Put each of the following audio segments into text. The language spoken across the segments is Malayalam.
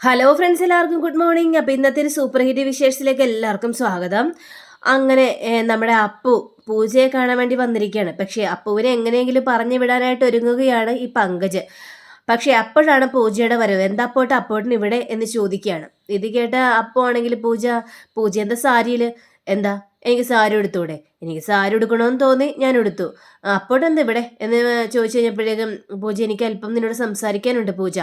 ഹലോ ഫ്രണ്ട്സ് എല്ലാവർക്കും ഗുഡ് മോർണിംഗ് അപ്പോൾ ഇന്നത്തെ ഒരു സൂപ്പർ ഹിറ്റ് വിശേഷത്തിലേക്ക് എല്ലാവർക്കും സ്വാഗതം. അങ്ങനെ നമ്മുടെ അപ്പു പൂജയെ കാണാൻ വേണ്ടി വന്നിരിക്കുകയാണ്. പക്ഷേ അപ്പുവിനെ എങ്ങനെയെങ്കിലും പറഞ്ഞു വിടാനായിട്ട് ഒരുങ്ങുകയാണ് ഈ പങ്കജ്. പക്ഷേ അപ്പോഴാണ് പൂജയുടെ വരവ്. എന്താ അപ്പോട്ട് അപ്പോട്ടിന് ഇവിടെ എന്ന് ചോദിക്കുകയാണ്. ഇത് കേട്ട അപ്പു ആണെങ്കിൽ പൂജ പൂജ എന്താ സാരിയിൽ എന്താ? എനിക്ക് സാരി എടുത്തൂടെ എനിക്ക് സാരി എടുക്കണമെന്ന് തോന്നി ഞാൻ എടുത്തു അപ്പോഴെന്താ ഇവിടെ? എന്ന് ചോദിച്ചു കഴിഞ്ഞപ്പോഴേക്കും പൂജ എനിക്ക് അല്പം നിന്നോട് സംസാരിക്കാനുണ്ട് പൂജ.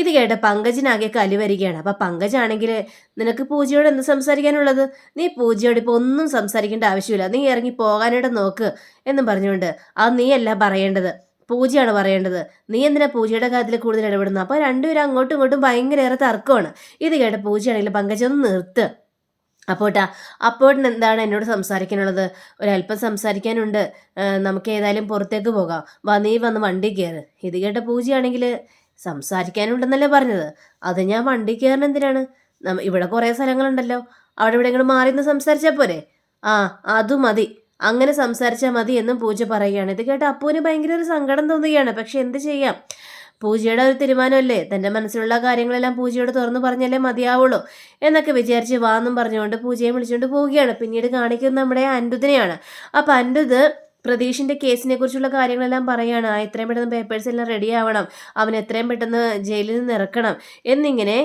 ഇത് കേട്ട പങ്കജിനാകെ കലി വരികയാണ്. അപ്പൊ പങ്കജാണെങ്കിൽ നിനക്ക് പൂജയോട് എന്ത് സംസാരിക്കാനുള്ളത്? നീ പൂജയോട് ഇപ്പൊ ഒന്നും സംസാരിക്കേണ്ട ആവശ്യമില്ല. നീ ഇറങ്ങി പോകാനായിട്ട് നോക്ക് എന്നും പറഞ്ഞുകൊണ്ട് അത് നീയല്ല പറയേണ്ടത്. പൂജയാണ് പറയേണ്ടത്. നീ എന്തിനാ പൂജയുടെ കാര്യത്തിൽ കൂടുതൽ ഇടപെടുന്നു അപ്പോൾ രണ്ടുപേരും അങ്ങോട്ടും ഇങ്ങോട്ടും ഭയങ്കര ഏറെ തർക്കമാണ്. ഇത് കേട്ട പൂജയാണെങ്കിൽ പങ്കജ ഒന്ന് നിർത്ത്. അപ്പോട്ടാ അപ്പോട്ടിന് എന്താണ് എന്നോട് സംസാരിക്കാനുള്ളത്? ഒരല്പം സംസാരിക്കാനുണ്ട്. നമുക്ക് ഏതായാലും പുറത്തേക്ക് പോകാം. വാ നീ വന്ന് വണ്ടി കയറ്. ഇത് കേട്ട പൂജയാണെങ്കിൽ സംസാരിക്കാനുണ്ടെന്നല്ലേ പറഞ്ഞത്. അത് ഞാൻ വണ്ടി കയറുന്ന എന്തിനാണ് ഇവിടെ കുറേ സ്ഥലങ്ങളുണ്ടല്ലോ. അവിടെ ഇവിടെ ഇങ്ങനെ മാറി നിന്ന് സംസാരിച്ചാൽ പോരെ? ആ അത് മതി. അങ്ങനെ സംസാരിച്ചാൽ മതി എന്നും പൂജ പറയുകയാണ്. ഇത് കേട്ട് അപ്പുവിന് ഭയങ്കര ഒരു സങ്കടം തോന്നുകയാണ്. പക്ഷെ എന്ത് ചെയ്യാം? പൂജയുടെ ഒരു തീരുമാനമല്ലേ? തന്റെ മനസ്സിലുള്ള കാര്യങ്ങളെല്ലാം പൂജയോട് തുറന്നു പറഞ്ഞാലേ മതിയാവുള്ളൂ. എന്നൊക്കെ വിചാരിച്ച് വാന്നും പറഞ്ഞുകൊണ്ട് പൂജയെ വിളിച്ചുകൊണ്ട് പോവുകയാണ്. പിന്നീട് കാണിക്കുന്നത് നമ്മുടെ അൻഡുദിനെയാണ് അപ്പം അൻഡുദ് പ്രതീഷിന്റെ കേസിനെ കുറിച്ചുള്ള കാര്യങ്ങളെല്ലാം പറയാണ്. ആ എത്രയും പെട്ടെന്ന് പേപ്പേഴ്സ് എല്ലാം റെഡി ആവണം. അവൻ എത്രയും പെട്ടെന്ന് ജയിലിൽ നിന്ന് ഇറക്കണം. എന്നിങ്ങനെ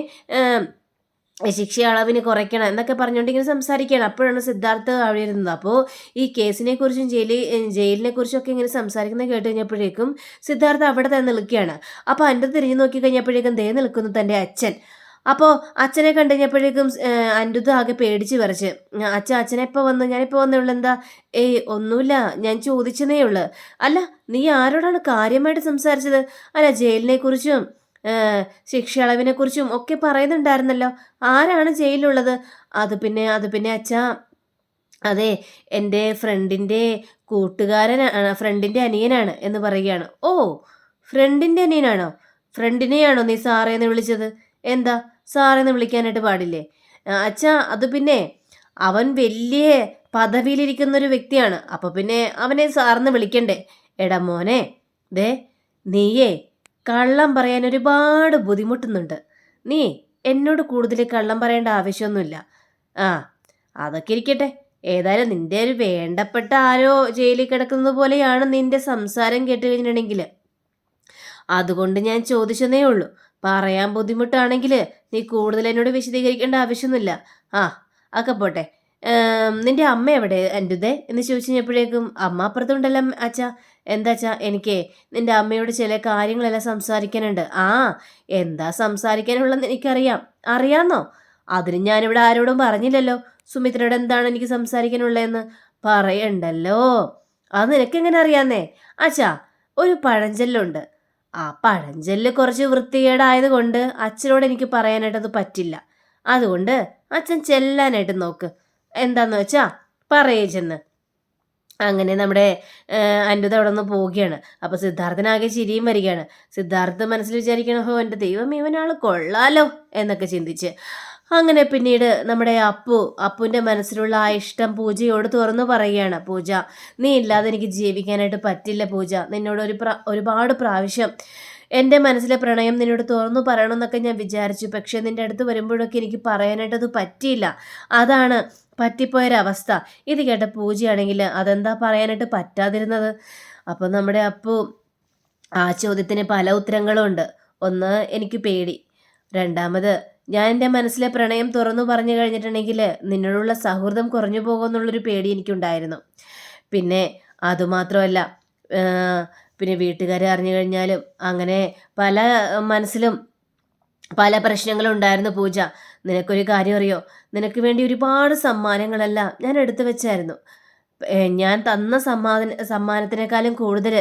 ശിക്ഷ അളവിന് കുറയ്ക്കണം എന്നൊക്കെ പറഞ്ഞുകൊണ്ട് ഇങ്ങനെ സംസാരിക്കുകയാണ്. അപ്പോഴാണ് സിദ്ധാർത്ഥ അവിടെ ഇരുന്നത്. അപ്പോൾ ഈ കേസിനെ കുറിച്ചും ജയിലിൽ ജയിലിനെ കുറിച്ചും ഒക്കെ ഇങ്ങനെ സംസാരിക്കുന്നത് കേട്ട് കഴിഞ്ഞപ്പോഴേക്കും സിദ്ധാർത്ഥ അവിടെ തന്നെ നിൽക്കുകയാണ്. അപ്പോൾ അന്റെ തിരിഞ്ഞു നോക്കി കഴിഞ്ഞപ്പോഴേക്കും ദേ നിൽക്കുന്നു തന്റെ അച്ഛൻ. അപ്പോൾ അച്ഛനെ കണ്ടു കഴിഞ്ഞപ്പോഴേക്കും അൻഡുത് ആകെ പേടിച്ച് വരച്ച് അച്ഛ അച്ഛനെ ഇപ്പോൾ വന്നു? ഞാനിപ്പോൾ വന്നുള്ളൂ എന്താ? ഏയ് ഒന്നുമില്ല. ഞാൻ ചോദിച്ചതേ ഉള്ളു അല്ല നീ ആരോടാണ് കാര്യമായിട്ട് സംസാരിച്ചത്? അല്ല ജയിലിനെ കുറിച്ചും ശിക്ഷ അളവിനെ കുറിച്ചും ഒക്കെ പറയുന്നുണ്ടായിരുന്നല്ലോ. ആരാണ് ജയിലുള്ളത് അത് പിന്നെ അത് പിന്നെ അച്ഛാ അതെ എന്റെ ഫ്രണ്ടിന്റെ കൂട്ടുകാരനാണ് ഫ്രണ്ടിന്റെ അനിയനാണ് എന്ന് പറയുകയാണ്. ഓ ഫ്രണ്ടിന്റെ അനിയനാണോ? ഫ്രണ്ടിനെയാണോ നീ സാറേന്ന് വിളിച്ചത്? എന്താ? സാറേന്ന് വിളിക്കാനായിട്ട് പാടില്ലേ? അച്ഛാ അത് പിന്നെ അവൻ വലിയ പദവിയിലിരിക്കുന്ന ഒരു വ്യക്തിയാണ്. അപ്പോൾ പിന്നെ അവനെ സാറിന്ന് വിളിക്കണ്ടേ? എടാ മോനെ ദേ നീയേ കള്ളം പറയാൻ ഒരുപാട് ബുദ്ധിമുട്ടുന്നുണ്ട്. നീ എന്നോട് കൂടുതൽ കള്ളം പറയേണ്ട ആവശ്യമൊന്നുമില്ല. ആ അതൊക്കെ ഇരിക്കട്ടെ. ഏതായാലും നിന്റെ ഒരു വേണ്ടപ്പെട്ട ആരോ ജയിലിൽ കിടക്കുന്നത് പോലെയാണ് നിന്റെ സംസാരം കേട്ട് കഴിഞ്ഞിട്ടുണ്ടെങ്കിൽ അതുകൊണ്ട് ഞാൻ ചോദിച്ചതേ ഉള്ളൂ. പറയാൻ ബുദ്ധിമുട്ടാണെങ്കിൽ നീ കൂടുതൽ എന്നോട് വിശദീകരിക്കേണ്ട ആവശ്യമൊന്നുമില്ല. ആ ഒക്കെ പോട്ടെ. നിന്റെ അമ്മ എവിടെ? എന്റെ എന്ന് ചോദിച്ചു കഴിഞ്ഞപ്പോഴേക്കും അമ്മ അപ്പുറത്തുണ്ടല്ലോ അച്ഛാ. എന്താ വെച്ചാൽ എനിക്ക് നിന്റെ അമ്മയോട് ചില കാര്യങ്ങളെല്ലാം സംസാരിക്കാനുണ്ട്. ആ എന്താ സംസാരിക്കാനുള്ളതെന്ന് എനിക്കറിയാം. അറിയാന്നോ? അതിന് ഞാനിവിടെ ആരോടും പറഞ്ഞില്ലല്ലോ. സുമിത്രയോട് എന്താണ് എനിക്ക് സംസാരിക്കാനുള്ളതെന്ന്? പറയണ്ടല്ലോ. അത് നിനക്കെങ്ങനെ അറിയാന്നേ? അച്ഛാ ഒരു പഴഞ്ചൊല്ലുണ്ട്. ആ പഴഞ്ചൊല്ല് കുറച്ച് വൃത്തികേടായത് കൊണ്ട് അച്ഛനോട് എനിക്ക് പറയാനായിട്ടത് പറ്റില്ല. അതുകൊണ്ട് അച്ഛൻ ചെല്ലാനായിട്ട് നോക്ക്. എന്താന്ന് വെച്ചാ പറയേ ചെന്ന്. അങ്ങനെ നമ്മുടെ അൻപത് അവിടെ നിന്ന് പോവുകയാണ്. അപ്പോൾ സിദ്ധാർത്ഥനാകെ ചിരിയും വരികയാണ്. സിദ്ധാർത്ഥ മനസ്സിൽ വിചാരിക്കണം ഹോ എന്റെ ദൈവം ഇവനാൾ കൊള്ളാലോ എന്നൊക്കെ ചിന്തിച്ച്. അങ്ങനെ പിന്നീട് നമ്മുടെ അപ്പു അപ്പുവിന്റെ മനസ്സിലുള്ള ആ ഇഷ്ടം പൂജയോട് തുറന്നു പറയുകയാണ്. പൂജ നീ ഇല്ലാതെ എനിക്ക് ജീവിക്കാനായിട്ട് പറ്റില്ല പൂജ. നിന്നോട് ഒരു ഒരുപാട് പ്രാവശ്യം എന്റെ മനസ്സിലെ പ്രണയം നിന്നോട് തുറന്നു പറയണമെന്നൊക്കെ ഞാൻ വിചാരിച്ചു. പക്ഷേ നിന്റെ അടുത്ത് വരുമ്പോഴൊക്കെ എനിക്ക് പറയാനായിട്ട് അത് പറ്റിയില്ല. അതാണ് പറ്റിപ്പോയൊരവസ്ഥ. ഇത് കേട്ട പൂജയാണെങ്കിൽ അതെന്താ പറയാനായിട്ട് പറ്റാതിരുന്നത്? അപ്പോൾ നമ്മുടെ അപ്പു ആ ചോദ്യത്തിന് പല ഉത്തരങ്ങളുമുണ്ട് ഒന്ന് എനിക്ക് പേടി. രണ്ടാമത് ഞാൻ എന്റെ മനസ്സിലെ പ്രണയം തുറന്നു പറഞ്ഞു കഴിഞ്ഞിട്ടുണ്ടെങ്കിൽ നിന്നോടുള്ള സൗഹൃദം കുറഞ്ഞു പോകുമെന്നുള്ളൊരു പേടി എനിക്കുണ്ടായിരുന്നു. പിന്നെ അതുമാത്രമല്ല പിന്നെ വീട്ടുകാരെ അറിഞ്ഞു കഴിഞ്ഞാലും അങ്ങനെ പല മനസ്സിലും പല പ്രശ്നങ്ങളുണ്ടായിരുന്നു പൂജ. നിനക്കൊരു കാര്യം അറിയോ നിനക്ക് വേണ്ടി ഒരുപാട് സമ്മാനങ്ങളെല്ലാം ഞാൻ എടുത്തു വെച്ചായിരുന്നു. ഞാൻ തന്ന സമ്മാന സമ്മാനത്തിനേക്കാളും കൂടുതൽ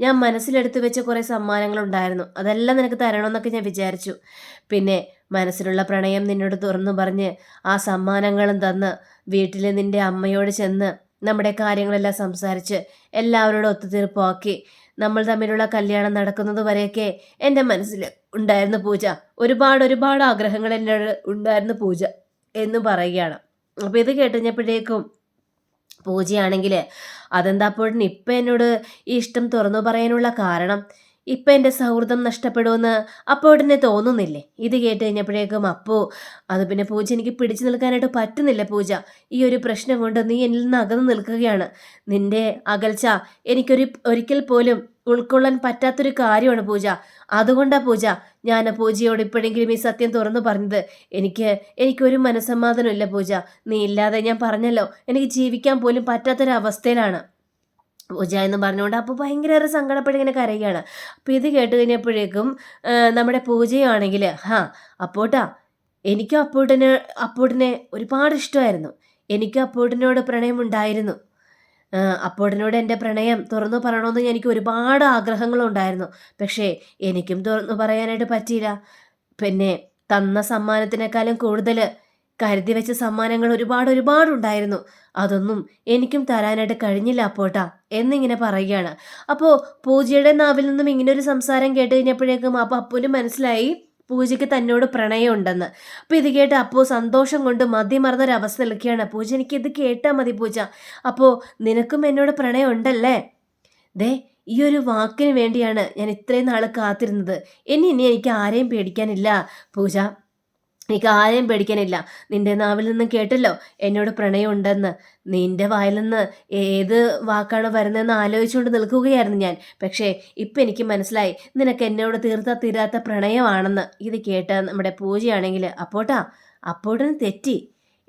ഞാൻ മനസ്സിലെടുത്ത് വെച്ച കുറേ സമ്മാനങ്ങളുണ്ടായിരുന്നു. അതെല്ലാം നിനക്ക് തരണമെന്നൊക്കെ ഞാൻ വിചാരിച്ചു. പിന്നെ മനസ്സിലുള്ള പ്രണയം നിന്നോട് തുറന്നു പറഞ്ഞ് ആ സമ്മാനങ്ങളും തന്ന് വീട്ടിൽ നിന്റെ അമ്മയോട് ചെന്ന് നമ്മുടെ കാര്യങ്ങളെല്ലാം സംസാരിച്ച് എല്ലാവരോടും ഒത്തുതീർപ്പാക്കി നമ്മൾ തമ്മിലുള്ള കല്യാണം നടക്കുന്നത് വരെയൊക്കെ എന്റെ മനസ്സിൽ ഉണ്ടായിരുന്ന പൂജ. ഒരുപാട് ഒരുപാട് ആഗ്രഹങ്ങൾ എന്നോട് ഉണ്ടായിരുന്നു പൂജ എന്ന് പറയുകയാണ്. അപ്പോൾ ഇത് കേട്ടുകഴിഞ്ഞപ്പോഴേക്കും പൂജയാണെങ്കിൽ അതെന്താ അപ്പോഴും ഇപ്പം എന്നോട് ഈ ഇഷ്ടം തുറന്നു പറയാനുള്ള കാരണം ഇപ്പം എന്റെ സൗഹൃദം നഷ്ടപ്പെടുമെന്ന് അപ്പോട്ടിനെ തോന്നുന്നില്ലേ? ഇത് കേട്ട് കഴിഞ്ഞപ്പോഴേക്കും അപ്പോ അത് പിന്നെ പൂജ എനിക്ക് പിടിച്ചു നിൽക്കാനായിട്ട് പറ്റുന്നില്ല പൂജ. ഈ ഒരു പ്രശ്നം കൊണ്ട് നീ എന്നിൽ നിന്ന് അകന്നു നിൽക്കുകയാണ്. നിന്റെ അകൽച്ച എനിക്കൊരു ഒരിക്കൽ പോലും ഉൾക്കൊള്ളാൻ പറ്റാത്തൊരു കാര്യമാണ് പൂജ. അതുകൊണ്ടാ പൂജ ഞാൻ പൂജയോട് ഇപ്പോഴെങ്കിലും ഈ സത്യം തുറന്നു പറഞ്ഞത്. എനിക്ക് എനിക്കൊരു മനസ്സമാധാനമില്ല പൂജ. നീ ഇല്ലാതെ ഞാൻ പറഞ്ഞല്ലോ എനിക്ക് ജീവിക്കാൻ പോലും പറ്റാത്തൊരവസ്ഥയിലാണ്. പൂജ എന്ന് പറഞ്ഞുകൊണ്ട് അപ്പോൾ ഭയങ്കര സങ്കടപ്പെട്ട് ഇങ്ങനെ കരയുകയാണ്. അപ്പോൾ ഇത് കേട്ട് കഴിഞ്ഞപ്പോഴേക്കും നമ്മുടെ പൂജയാണെങ്കിൽ ഹാ അപ്പോട്ടാ എനിക്കും അപ്പോട്ടിന് അപ്പോട്ടിനെ ഒരുപാട് ഇഷ്ടമായിരുന്നു. എനിക്കും അപ്പോട്ടിനോട് പ്രണയമുണ്ടായിരുന്നു അപ്പോടിനോട് എന്റെ പ്രണയം തുറന്നു പറയണമെന്ന് എനിക്ക് ഒരുപാട് ആഗ്രഹങ്ങളുണ്ടായിരുന്നു പക്ഷേ എനിക്കും തുറന്നു പറയാനായിട്ട് പറ്റിയില്ല. പിന്നെ തന്ന സമ്മാനത്തിനേക്കാളും കൂടുതൽ കരുതി വെച്ച സമ്മാനങ്ങൾ ഒരുപാട് ഒരുപാടുണ്ടായിരുന്നു അതൊന്നും എനിക്കും തരാനായിട്ട് കഴിഞ്ഞില്ല അപ്പോട്ടാ എന്നിങ്ങനെ പറയുകയാണ്. അപ്പോൾ പൂജയുടെ നാവിൽ നിന്നും ഇങ്ങനെ ഒരു സംസാരം കേട്ട് കഴിഞ്ഞപ്പോഴേക്കും അപ്പോൾ അപ്പുവിന് മനസ്സിലായി പൂജയ്ക്ക് തന്നോട് പ്രണയമുണ്ടെന്ന്. അപ്പോൾ ഇത് കേട്ട് അപ്പോൾ സന്തോഷം കൊണ്ട് മതിമറന്നൊരവസ്ഥ നിൽക്കുകയാണ്. പൂജ എനിക്ക് ഇത് കേട്ടാൽ മതി പൂജ. അപ്പോൾ നിനക്കും എന്നോട് പ്രണയമുണ്ടല്ലേ? ദേ ഈ ഒരു വാക്കിന് വേണ്ടിയാണ് ഞാൻ ഇത്രയും നാൾ കാത്തിരുന്നത്. ഇനി ഇനി എനിക്ക് ആരെയും പേടിക്കാനില്ല. പൂജ എനിക്ക് ആരെയും പേടിക്കാനില്ല. നിന്റെ നാവിൽ നിന്ന് കേട്ടല്ലോ എന്നോട് പ്രണയമുണ്ടെന്ന്. നിന്റെ വായിൽ നിന്ന് ഏത് വാക്കാണ് വരുന്നതെന്ന് ആലോചിച്ചുകൊണ്ട് നിൽക്കുകയായിരുന്നു ഞാൻ. പക്ഷേ ഇപ്പം എനിക്ക് മനസ്സിലായി നിനക്ക് എന്നോട് തീർത്ത തീരാത്ത പ്രണയമാണെന്ന്. ഇത് കേട്ട നമ്മുടെ പൂജയാണെങ്കിൽ അപ്പോട്ടാ അപ്പോട്ടിന് തെറ്റി.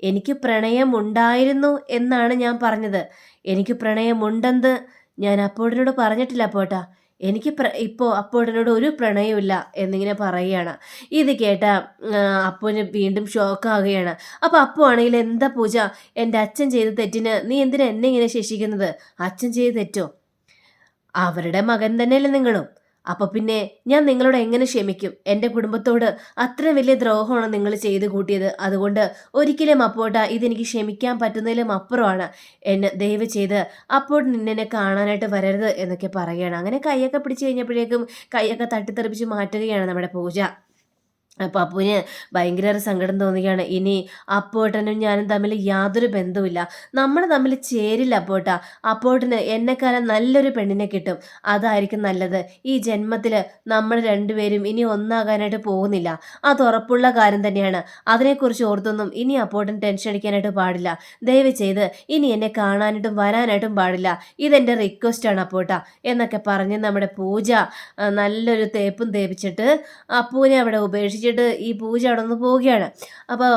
എനിക്ക് പ്രണയമുണ്ടായിരുന്നു എന്നാണ് ഞാൻ പറഞ്ഞത്. എനിക്ക് പ്രണയമുണ്ടെന്ന് ഞാൻ അപ്പോട്ടിനോട് പറഞ്ഞിട്ടില്ല അപ്പോട്ടാ. എനിക്ക് പ്ര ഇപ്പോൾ അപ്പോഴനോട് ഒരു പ്രണയമില്ല എന്നിങ്ങനെ പറയുകയാണ്. ഇത് കേട്ട അപ്പുവിന് വീണ്ടും ഷോക്കാവുകയാണ് അപ്പോൾ അപ്പു ആണെങ്കിൽ എന്താ പൂജ? എന്റെ അച്ഛൻ ചെയ്ത തെറ്റിന് നീ എന്തിനാ എന്നെ ഇങ്ങനെ ശിക്ഷിക്കുന്നത് അച്ഛൻ ചെയ്ത് തെറ്റോ? അവരുടെ മകൻ തന്നെയല്ലേ നിങ്ങളും. അപ്പോൾ പിന്നെ ഞാൻ നിങ്ങളോട് എങ്ങനെ ക്ഷമിക്കും? എന്റെ കുടുംബത്തോട് അത്ര വലിയ ദ്രോഹമാണ് നിങ്ങൾ ചെയ്തു കൂട്ടിയത്. അതുകൊണ്ട് ഒരിക്കലും അപ്പോട്ട ഇതെനിക്ക് ക്ഷമിക്കാൻ പറ്റുന്നതിലും അപ്പുറമാണ്. എന്നെ ദയവ് ചെയ്ത് അപ്പോൾ നിന്നെ കാണാനായിട്ട് വരരുത് എന്നൊക്കെ പറയുകയാണ്. അങ്ങനെ കൈയൊക്കെ പിടിച്ചു കഴിഞ്ഞപ്പോഴേക്കും കൈയൊക്കെ തട്ടിത്തെറിപ്പിച്ച് മാറ്റുകയാണ് നമ്മുടെ പൂജ. പപ്പുവിന് ഭയങ്കര സങ്കടം തോന്നുകയാണ്. ഇനി അപ്പോട്ടനും ഞാനും തമ്മിൽ യാതൊരു ബന്ധവുമില്ല. നമ്മൾ തമ്മിൽ ചേരില്ല അപ്പോട്ട. അപ്പോട്ടന് എന്നെക്കാലം നല്ലൊരു പെണ്ണിനെ കിട്ടും. അതായിരിക്കും നല്ലത്. ഈ ജന്മത്തിൽ നമ്മൾ രണ്ടുപേരും ഇനി ഒന്നാകാനായിട്ട് പോകുന്നില്ല. അത് ഉറപ്പുള്ള കാര്യം തന്നെയാണ്. അതിനെക്കുറിച്ച് ഓർത്തൊന്നും ഇനി അപ്പോട്ടൻ ടെൻഷൻ അടിക്കാനായിട്ട് പാടില്ല. ദയവ് ചെയ്ത് ഇനി എന്നെ കാണാനായിട്ടും വരാനായിട്ടും പാടില്ല. ഇതെന്റെ റിക്വസ്റ്റാണ് അപ്പോട്ട. എന്നൊക്കെ പറഞ്ഞ് നമ്മുടെ പൂജ നല്ലൊരു തേപ്പും തേപ്പിച്ചിട്ട് അപ്പൂനെ അവിടെ ഉപേക്ഷിച്ച് വെച്ചിട്ട് ഈ പൂജ അടന്നു പോവുകയാണ്. അപ്പോൾ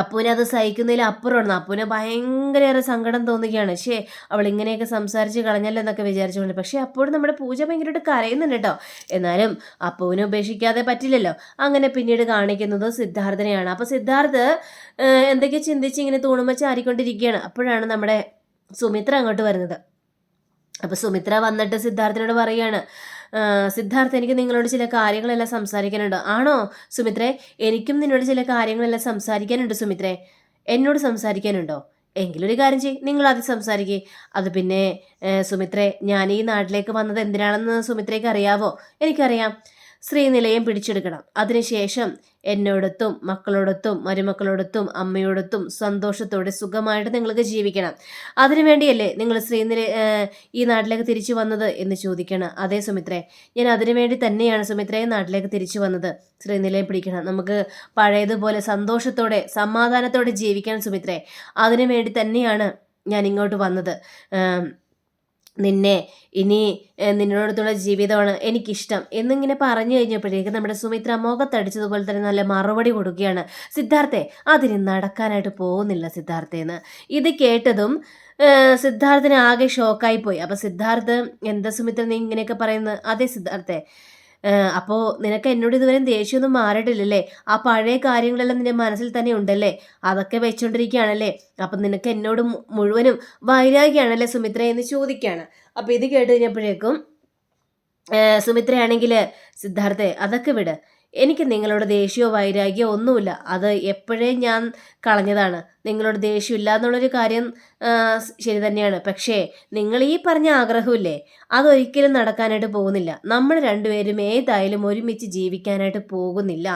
അപ്പൂനെ അത് സഹിക്കുന്നതിൽ അപ്പുറമാണ്. അപ്പൂനെ ഭയങ്കരയേറെ സങ്കടം തോന്നുകയാണ്. ശേ അവൾ ഇങ്ങനെയൊക്കെ സംസാരിച്ച് കളഞ്ഞല്ലോ എന്നൊക്കെ വിചാരിച്ചുകൊണ്ട്. പക്ഷേ അപ്പോഴും നമ്മുടെ പൂജ ഭയങ്കരമായിട്ട് കരയുന്നുണ്ട് കേട്ടോ. എന്നാലും അപ്പൂവിനെ ഉപേക്ഷിക്കാതെ പറ്റില്ലല്ലോ. അങ്ങനെ പിന്നീട് കാണിക്കുന്നത് സിദ്ധാർത്ഥനെയാണ്. അപ്പോൾ സിദ്ധാർത്ഥ് എന്തൊക്കെ ചിന്തിച്ച് ഇങ്ങനെ തൂണുമ്മ ചാരിക്കൊണ്ടിരിക്കുകയാണ്. അപ്പോഴാണ് നമ്മുടെ സുമിത്ര അങ്ങോട്ട് വരുന്നത്. അപ്പോൾ സുമിത്ര വന്നിട്ട് സിദ്ധാർത്ഥനോട് പറയുകയാണ് സിദ്ധാർത്ഥ എനിക്ക് നിങ്ങളോട് ചില കാര്യങ്ങളെല്ലാം സംസാരിക്കാനുണ്ട്. ആണോ സുമിത്രേ? എനിക്കും നിന്നോട് ചില കാര്യങ്ങളെല്ലാം സംസാരിക്കാനുണ്ട് സുമിത്രേ. എന്നോട് സംസാരിക്കാനുണ്ടോ? എങ്കിലൊരു കാര്യം ചെയ് നിങ്ങൾ അത് സംസാരിക്കേ. അത് പിന്നെ സുമിത്രേ ഞാൻ ഈ നാട്ടിലേക്ക് വന്നത് എന്തിനാണെന്ന് സുമിത്രയ്ക്ക് അറിയാവോ? എനിക്കറിയാം. ശ്രീനിലയം പിടിച്ചെടുക്കണം. അതിനുശേഷം എന്നോടൊത്തും മക്കളോടൊത്തും മരുമക്കളോടൊത്തും അമ്മയോടൊത്തും സന്തോഷത്തോടെ സുഖമായിട്ട് നിങ്ങൾക്ക് ജീവിക്കണം. അതിനുവേണ്ടിയല്ലേ നിങ്ങൾ ശ്രീനില ഈ നാട്ടിലേക്ക് തിരിച്ചു വന്നത് എന്ന് ചോദിക്കണം. അതേ സുമിത്രേ ഞാൻ അതിനുവേണ്ടി തന്നെയാണ് സുമിത്രയെ നാട്ടിലേക്ക് തിരിച്ചു വന്നത്. ശ്രീനിലയം പിടിക്കണം. നമുക്ക് പഴയതുപോലെ സന്തോഷത്തോടെ സമാധാനത്തോടെ ജീവിക്കാൻ സുമിത്രേ. അതിനുവേണ്ടി തന്നെയാണ് ഞാൻ ഇങ്ങോട്ട് വന്നത്. നിന്നെ ഇനി നിന്നോടത്തുള്ള ജീവിതമാണ് എനിക്കിഷ്ടം എന്നിങ്ങനെ പറഞ്ഞു കഴിഞ്ഞപ്പോഴേക്കും നമ്മുടെ സുമിത്ര മുഖത്തടിച്ചതുപോലെ തന്നെ നല്ല മറുപടി കൊടുക്കുകയാണ്. സിദ്ധാർത്ഥെ അതിന് നടക്കാനായിട്ട് പോകുന്നില്ല സിദ്ധാർത്ഥേന്ന് ഇത് കേട്ടതും സിദ്ധാർത്ഥിന് ആകെ ഷോക്കായി പോയി. അപ്പോൾ സിദ്ധാർത്ഥ് എന്താ സുമിത്ര നീ ഇങ്ങനെയൊക്കെ പറയുന്നത്? അതെ സിദ്ധാർത്ഥെ അപ്പോൾ നിനക്ക് എന്നോട് ഇതുവരെ ദേഷ്യമൊന്നും മാറിയിട്ടില്ലല്ലേ? ആ പഴയ കാര്യങ്ങളെല്ലാം നിന്റെ മനസ്സിൽ തന്നെ ഉണ്ടല്ലേ? അതൊക്കെ വെച്ചുകൊണ്ടിരിക്കുകയാണല്ലേ അപ്പം നിനക്ക് എന്നോട് മുഴുവനും വൈരാഗ്യമാണല്ലേ സുമിത്ര എന്ന് ചോദിക്കുകയാണ്. അപ്പോൾ ഇത് കേട്ട് കഴിഞ്ഞപ്പോഴേക്കും സുമിത്രയാണെങ്കിൽ സിദ്ധാർത്ഥെ അതൊക്കെ വിട്. എനിക്ക് നിങ്ങളോട് ദേഷ്യമോ വൈരാഗ്യമോ ഒന്നുമില്ല. അത് എപ്പോഴേ ഞാൻ കളഞ്ഞതാണ്. നിങ്ങളോട് ദേഷ്യമില്ല എന്നുള്ളൊരു കാര്യം ശരി തന്നെയാണ്. പക്ഷേ നിങ്ങൾ ഈ പറഞ്ഞ ആഗ്രഹമില്ലേ? അതൊരിക്കലും നടക്കാനായിട്ട് പോകുന്നില്ല. നമ്മൾ രണ്ടുപേരും ഏതായാലും ഒരുമിച്ച് ജീവിക്കാനായിട്ട് പോകുന്നില്ല.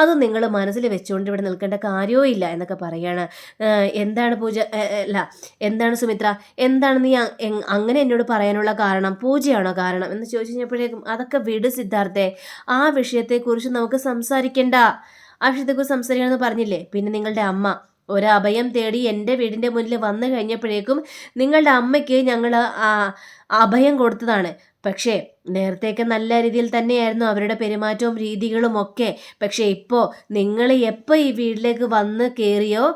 അത് നിങ്ങൾ മനസ്സിൽ വെച്ചുകൊണ്ട് ഇവിടെ നിൽക്കേണ്ട കാര്യവും ഇല്ല എന്നൊക്കെ പറയാണ്. എന്താണ് പൂജ അല്ല എന്താണ് സുമിത്ര? എന്താണ് നീ അങ്ങനെ എന്നോട് പറയാനുള്ള കാരണം? പൂജയാണോ കാരണം? എന്ന് ചോദിച്ചു കഴിഞ്ഞപ്പോഴേക്കും അതൊക്കെ വിട് സിദ്ധാർത്ഥെ. ആ വിഷയത്തെക്കുറിച്ച് നമുക്ക് സംസാരിക്കേണ്ട. ആ വിഷയത്തെക്കുറിച്ച് സംസാരിക്കണമെന്ന് പറഞ്ഞില്ലേ? പിന്നെ നിങ്ങളുടെ അമ്മ. ഒരഭയം തേടി എന്റെ വീടിന്റെ മുന്നിൽ വന്നു കഴിഞ്ഞപ്പോഴേക്കും നിങ്ങളുടെ അമ്മയ്ക്ക് ഞങ്ങൾ അഭയം കൊടുത്തതാണ്. പക്ഷേ നേരത്തെയൊക്കെ നല്ല രീതിയിൽ തന്നെയായിരുന്നു അവരുടെ പെരുമാറ്റവും രീതികളും ഒക്കെ. പക്ഷേ ഇപ്പോൾ നിങ്ങൾ എപ്പോൾ ഈ വീട്ടിലേക്ക് വന്ന് കയറിയോ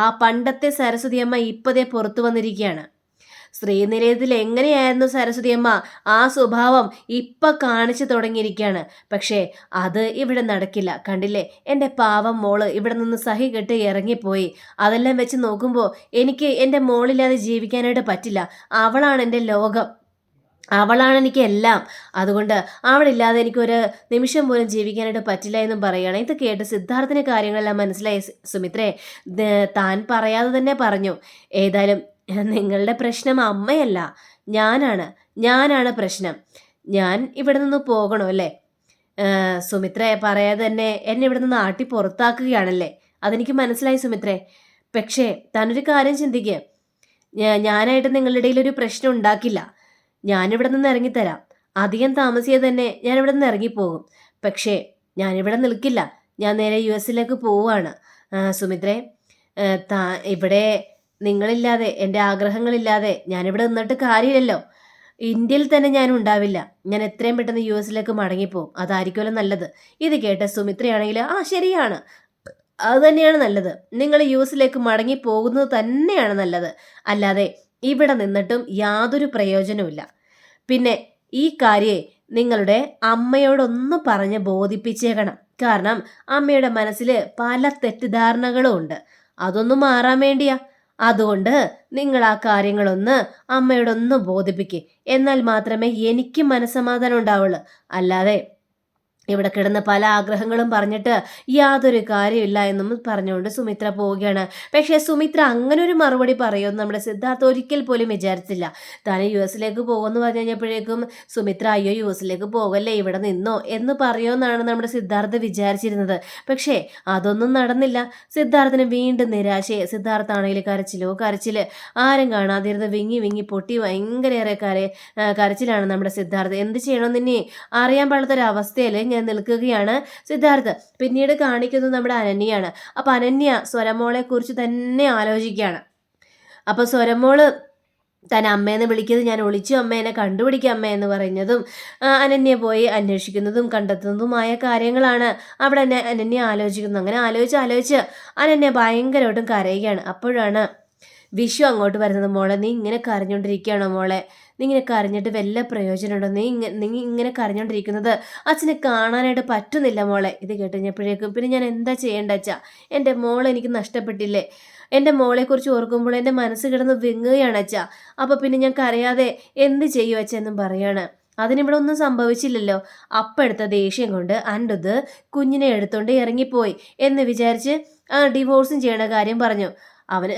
ആ പണ്ടത്തെ സരസ്വതി അമ്മ ഇപ്പോഴേ പുറത്തു വന്നിരിക്കുകയാണ്. ശ്രീനിലയത്തിൽ എങ്ങനെയായിരുന്നു സരസ്വതി അമ്മ? ആ സ്വഭാവം ഇപ്പൊ കാണിച്ചു തുടങ്ങിയിരിക്കുകയാണ് പക്ഷേ അത് ഇവിടെ നടക്കില്ല. കണ്ടില്ലേ? എന്റെ പാവം മോൾ ഇവിടെ നിന്ന് സഹി കെട്ട് ഇറങ്ങിപ്പോയി. അതെല്ലാം വെച്ച് നോക്കുമ്പോൾ എനിക്ക് എന്റെ മോളില്ലാതെ ജീവിക്കാനായിട്ട് പറ്റില്ല. അവളാണ് എന്റെ ലോകം. അവളാണ് എനിക്ക് എല്ലാം. അതുകൊണ്ട് അവളില്ലാതെ എനിക്കൊരു നിമിഷം പോലും ജീവിക്കാനായിട്ട് പറ്റില്ല എന്നും പറയുകയാണ്. ഇത് കേട്ട് സിദ്ധാർത്ഥിന് കാര്യങ്ങളെല്ലാം മനസ്സിലായി. സുമിത്രേ താൻ പറയാതെ തന്നെ പറഞ്ഞു. ഏതായാലും നിങ്ങളുടെ പ്രശ്നം അമ്മയല്ല ഞാനാണ് ഞാനാണ് പ്രശ്നം. ഞാൻ ഇവിടെ നിന്ന് പോകണോ അല്ലേ? സുമിത്ര പറയാതെ തന്നെ എന്നെ ഇവിടെ നിന്ന് ആട്ടി പുറത്താക്കുകയാണല്ലേ? അതെനിക്ക് മനസ്സിലായി സുമിത്രേ. പക്ഷേ താനൊരു കാര്യം ചിന്തിക്കുക ഞാനായിട്ട് നിങ്ങളുടെ ഇടയിൽ ഒരു പ്രശ്നം ഉണ്ടാക്കില്ല. ഞാനിവിടെ നിന്ന് ഇറങ്ങിത്തരാം അധികം താമസിയാതെ തന്നെ ഞാനിവിടെ നിന്ന് ഇറങ്ങിപ്പോകും പക്ഷേ ഞാനിവിടെ നിൽക്കില്ല. ഞാൻ നേരെ യു എസിലേക്ക് പോവുകയാണ്. സുമിത്രേ താ ഇവിടെ നിങ്ങളില്ലാതെ എന്റെ ആഗ്രഹങ്ങളില്ലാതെ ഞാനിവിടെ നിന്നിട്ട് കാര്യമില്ലല്ലോ. ഇന്ത്യയിൽ തന്നെ ഞാൻ ഉണ്ടാവില്ല. ഞാൻ എത്രയും പെട്ടെന്ന് യു എസിലേക്ക് മടങ്ങിപ്പോവും. അതായിരിക്കുമല്ലോ നല്ലത്. ഇത് കേട്ട സുമിത്രയാണെങ്കിൽ ആ ശരിയാണ്. അത് തന്നെയാണ് നല്ലത്. നിങ്ങൾ യു എസിലേക്ക് മടങ്ങി പോകുന്നത് തന്നെയാണ് നല്ലത്. അല്ലാതെ ഇവിടെ നിന്നിട്ടും യാതൊരു പ്രയോജനവുമില്ല. പിന്നെ ഈ കാര്യേ നിങ്ങളുടെ അമ്മയോടൊന്ന് പറഞ്ഞ് ബോധിപ്പിച്ചേക്കണം. കാരണം അമ്മയുടെ മനസ്സിൽ പല തെറ്റിദ്ധാരണകളും ഉണ്ട്. അതൊന്നും മാറാൻ വേണ്ടിയാ. അതുകൊണ്ട് നിങ്ങൾ ആ കാര്യങ്ങളൊന്ന് അമ്മയോടൊന്ന് ബോധിപ്പിക്കുക എന്നാൽ മാത്രമേ എനിക്ക് മനസ്സമാധാനം ഉണ്ടാവുള്ളൂ. അല്ലാതെ ഇവിടെ കിടന്ന് പല ആഗ്രഹങ്ങളും പറഞ്ഞിട്ട് യാതൊരു കാര്യമില്ല എന്നും പറഞ്ഞുകൊണ്ട് സുമിത്ര പോവുകയാണ്. പക്ഷേ സുമിത്ര അങ്ങനെ ഒരു മറുപടി പറയുമെന്ന് നമ്മുടെ സിദ്ധാർത്ഥ ഒരിക്കൽ പോലും വിചാരിച്ചില്ല. താൻ യു എസിലേക്ക് പോകുമെന്ന് പറഞ്ഞു കഴിഞ്ഞപ്പോഴേക്കും സുമിത്ര അയ്യോ യു എസിലേക്ക് പോകല്ലേ ഇവിടെ നിന്നോ എന്ന് പറയുമെന്നാണ് നമ്മുടെ സിദ്ധാർത്ഥ വിചാരിച്ചിരുന്നത്. പക്ഷേ അതൊന്നും നടന്നില്ല. സിദ്ധാർത്ഥന് വീണ്ടും നിരാശയെ സിദ്ധാർത്ഥ ആണെങ്കിൽ കരച്ചിലോ കരച്ചിൽ ആരും കാണാതിരുന്ന് വിങ്ങി വിങ്ങി പൊട്ടി ഭയങ്കരയേറെ കര കരച്ചിലാണ് നമ്മുടെ സിദ്ധാർത്ഥ. എന്ത് ചെയ്യണമെന്ന് ഇനി അറിയാൻ പാടാത്തൊരവസ്ഥയിൽ ഞാൻ നിൽക്കുകയാണ്. സിദ്ധാർത്ഥ് പിന്നീട് കാണിക്കുന്നത് നമ്മുടെ അനന്യയാണ്. അപ്പോൾ അനന്യ സ്വരമോളെ കുറിച്ച് തന്നെ ആലോചിക്കുകയാണ്. അപ്പോൾ സ്വരമോൾ താൻ അമ്മേന്ന് വിളിക്കുന്നത് ഞാൻ ഒളിച്ചു അമ്മേനെ കണ്ടുപിടിക്കുക അമ്മ എന്ന് പറഞ്ഞതും അനന്യ പോയി അന്വേഷിക്കുന്നതും കണ്ടെത്തുന്നതുമായ കാര്യങ്ങളാണ് അവിടെ തന്നെ അനന്യ ആലോചിക്കുന്നത്. അങ്ങനെ ആലോചിച്ച് ആലോചിച്ച് അനന്യ ഭയങ്കരമായിട്ടും കരയുകയാണ്. അപ്പോഴാണ് വിഷു അങ്ങോട്ട് വരുന്നത്. മോളെ നീ ഇങ്ങനെ കരഞ്ഞുകൊണ്ടിരിക്കുകയാണോ മോളെ? നീ ഇങ്ങനെ കരഞ്ഞിട്ട് വല്ല പ്രയോജനമുണ്ടോ നീ ഇങ്ങനെ നീ ഇങ്ങനെ കരഞ്ഞുകൊണ്ടിരിക്കുന്നത് അച്ഛനെ കാണാനായിട്ട് പറ്റുന്നില്ല മോളെ. ഇത് കേട്ടുകഴിഞ്ഞപ്പോഴേക്കും പിന്നെ ഞാൻ എന്താ ചെയ്യേണ്ട അച്ഛാ? എന്റെ മോളെ എനിക്ക് നഷ്ടപ്പെട്ടില്ലേ? എന്റെ മോളെക്കുറിച്ച് ഓർക്കുമ്പോൾ എന്റെ മനസ്സ് കിടന്ന് വിങ്ങുകയാണ് അച്ഛാ. അപ്പോൾ പിന്നെ ഞാൻ കരയാതെ എന്ത് ചെയ്യും അച്ഛ എന്നും പറയാണ്. അതിനിവിടെ ഒന്നും സംഭവിച്ചില്ലല്ലോ. അപ്പെടുത്ത ദേഷ്യം കൊണ്ട് അന്റത് കുഞ്ഞിനെ എടുത്തോണ്ട് ഇറങ്ങിപ്പോയി എന്ന് വിചാരിച്ച് ഡിവോഴ്സും ചെയ്യണ കാര്യം പറഞ്ഞു. അവന്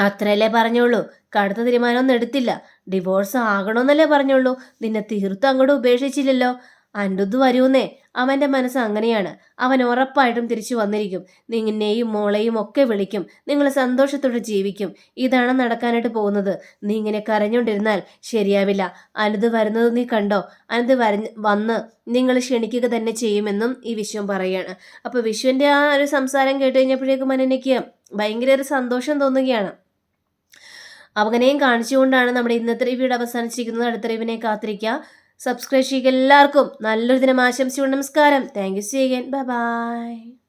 അത്രയല്ലേ പറഞ്ഞോളൂ കടുത്ത തീരുമാനമൊന്നും എടുത്തില്ല. ഡിവോഴ്സ് ആകണമെന്നല്ലേ പറഞ്ഞോളൂ നിന്നെ തീർത്തും അങ്ങോട്ട് ഉപേക്ഷിച്ചില്ലല്ലോ. അൻഡുത് വരൂന്നേ. അവന്റെ മനസ്സ് അങ്ങനെയാണ്. അവൻ ഉറപ്പായിട്ടും തിരിച്ചു വന്നിരിക്കും. നിന്നെയും മോളെയും ഒക്കെ വിളിക്കും. നിങ്ങൾ സന്തോഷത്തോടെ ജീവിക്കും. ഇതാണ് നടക്കാനായിട്ട് പോകുന്നത്. നീ ഇങ്ങനെ കരഞ്ഞുകൊണ്ടിരുന്നാൽ ശരിയാവില്ല. അനിത് വരുന്നത് നീ കണ്ടോ? അനിത് വരഞ്ഞ് വന്ന് നിങ്ങൾ ക്ഷണിക്കുക തന്നെ ചെയ്യുമെന്നും ഈ വിശ്വം പറയാണ്. അപ്പോൾ വിശ്വന്റെ ആ ഒരു സംസാരം കേട്ട് കഴിഞ്ഞപ്പോഴേക്കും അനന്യയ്ക്ക് ഭയങ്കര ഒരു സന്തോഷം തോന്നുകയാണ്. അവനെയും കാണിച്ചുകൊണ്ടാണ് നമ്മുടെ ഇന്നത്തെ റിവ്യൂടെ അവസാനിച്ചിരിക്കുന്നത്. അടുത്ത റിവിനെ കാത്തിരിക്കുക. സബ്സ്ക്രൈബ് ചെയ്യുക എല്ലാവർക്കും. നല്ലൊരു ദിനം ആശംസിച്ചുകൊണ്ട് നമസ്കാരം. Thank you see again bye